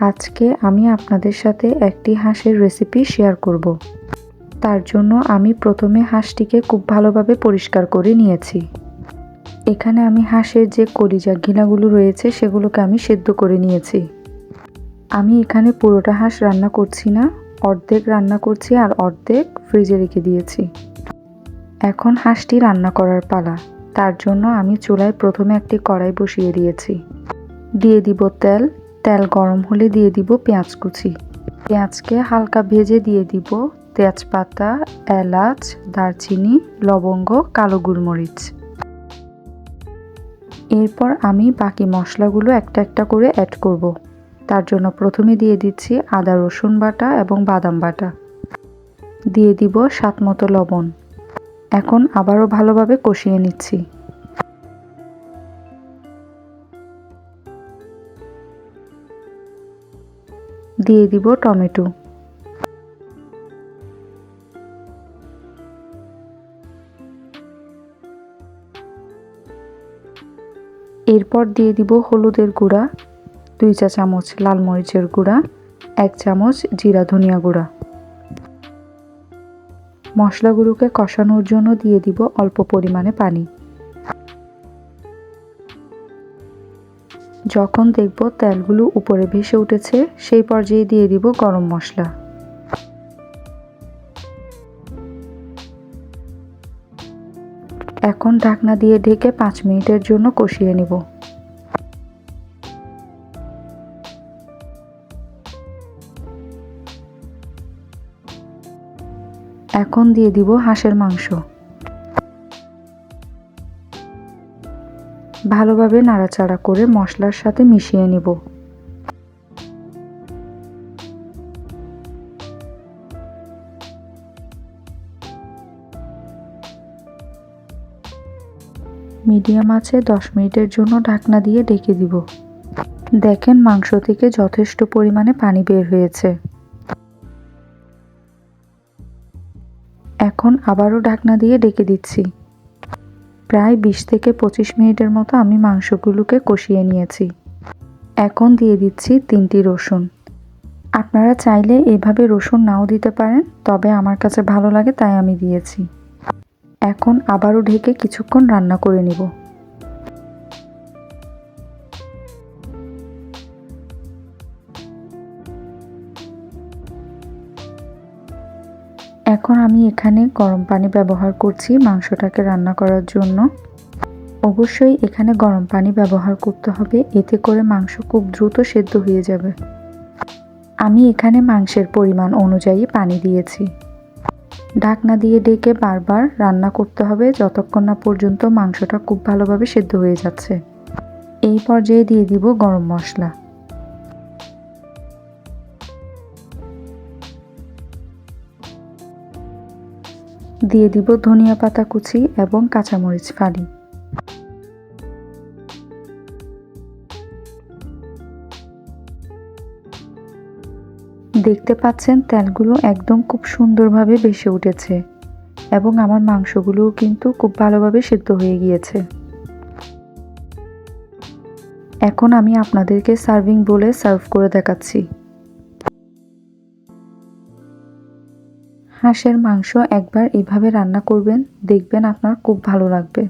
আজকে আমি আপনাদের সাথে একটি হাঁসের রেসিপি শেয়ার করব। তার জন্য আমি প্রথমে হাঁসটিকে খুব ভালোভাবে পরিষ্কার করে নিয়েছি। এখানে আমি হাঁসের যে কলিজা ঘিলাগুলো রয়েছে, সেগুলোকে আমি সেদ্ধ করে নিয়েছি। আমি এখানে পুরোটা হাঁস রান্না করছি না, অর্ধেক রান্না করছি আর অর্ধেক ফ্রিজে রেখে দিয়েছি। এখন হাঁসটি রান্না করার পালা। তার জন্য আমি চুলায় প্রথমে একটি কড়াই বসিয়ে দিয়েছি। দিয়ে দিব তেল তেল গরম হলে দিয়ে দিব পেঁয়াজ কুচি। পেঁয়াজকে হালকা ভেজে দিয়ে দিব তেজপাতা, এলাচ, দারচিনি, লবঙ্গ, কালো গোলমরিচ এরপর আমি বাকি মশলাগুলো একটা একটা করে অ্যাড করব। তার জন্য প্রথমে দিয়ে দিচ্ছি আদা, রসুন বাটা এবং বাদাম বাটা। দিয়ে দিব স্বাদ মতো লবণ। এখন আবারও ভালোভাবে কষিয়ে নিচ্ছি। দিয়ে দিব টমেটো। এরপর দিয়ে দিব হলুদের গুঁড়া, দুই চা চামচ লাল মরিচের গুঁড়া, এক চামচ জিরা ধনিয়া গুঁড়া। মশলাগুলোকে কষানোর জন্য দিয়ে দিব অল্প পরিমাণে পানি। যখন দেখব তেলগুলো উপরে ভেসে উঠেছে, সেই পর্যায়ে দিয়ে দিব গরম মশলা। এখন ঢাকনা দিয়ে ঢেকে পাঁচ মিনিটের জন্য কষিয়ে নেব। এখন দিয়ে দিব হাঁসের মাংস। ভালোভাবে নাড়াচাড়া করে মশলার সাথে মিশিয়ে নিব। মিডিয়াম আছে, দশ মিনিটের জন্য ঢাকনা দিয়ে ডেকে দিব। দেখেন মাংস থেকে যথেষ্ট পরিমাণে পানি বের হয়েছে। এখন আবারও ঢাকনা দিয়ে ডেকে দিচ্ছি। প্রায় বিশ থেকে পঁচিশ মিনিটের মতো আমি মাংসগুলোকে কষিয়ে নিয়েছি। এখন দিয়ে দিচ্ছি তিনটি রসুন। আপনারা চাইলে এভাবে রসুন নাও দিতে পারেন, তবে আমার কাছে ভালো লাগে তাই আমি দিয়েছি। এখন আবারও ঢেকে কিছুক্ষণ রান্না করে নিব। এখন আমি এখানে গরম পানি ব্যবহার করছি মাংসটাকে রান্না করার জন্য। অবশ্যই এখানে গরম পানি ব্যবহার করতে হবে, এতে করে মাংস খুব দ্রুত সেদ্ধ হয়ে যাবে। আমি এখানে মাংসের পরিমাণ অনুযায়ী পানি দিয়েছি। ঢাকনা দিয়ে ডেকে বারবার রান্না করতে হবে যতক্ষণ না পর্যন্ত মাংসটা খুব ভালোভাবে সেদ্ধ হয়ে যাচ্ছে। এই পর্যায়ে দিয়ে দিব গরম মশলা। দিয়ে দিব ধনিয়া পাতা কুচি এবং কাঁচামরিচ ফালি। দেখতে পাচ্ছেন, তেলগুলো একদম খুব সুন্দরভাবে বেসে উঠেছে এবং আমার মাংসগুলোও কিন্তু খুব ভালোভাবে সেদ্ধ হয়ে গিয়েছে। এখন আমি আপনাদেরকে সার্ভিং বলে সার্ভ করে দেখাচ্ছি। হাঁসের মাংস একবার এভাবে রান্না করবেন দেখবেন আপনার খুব ভালো লাগবে।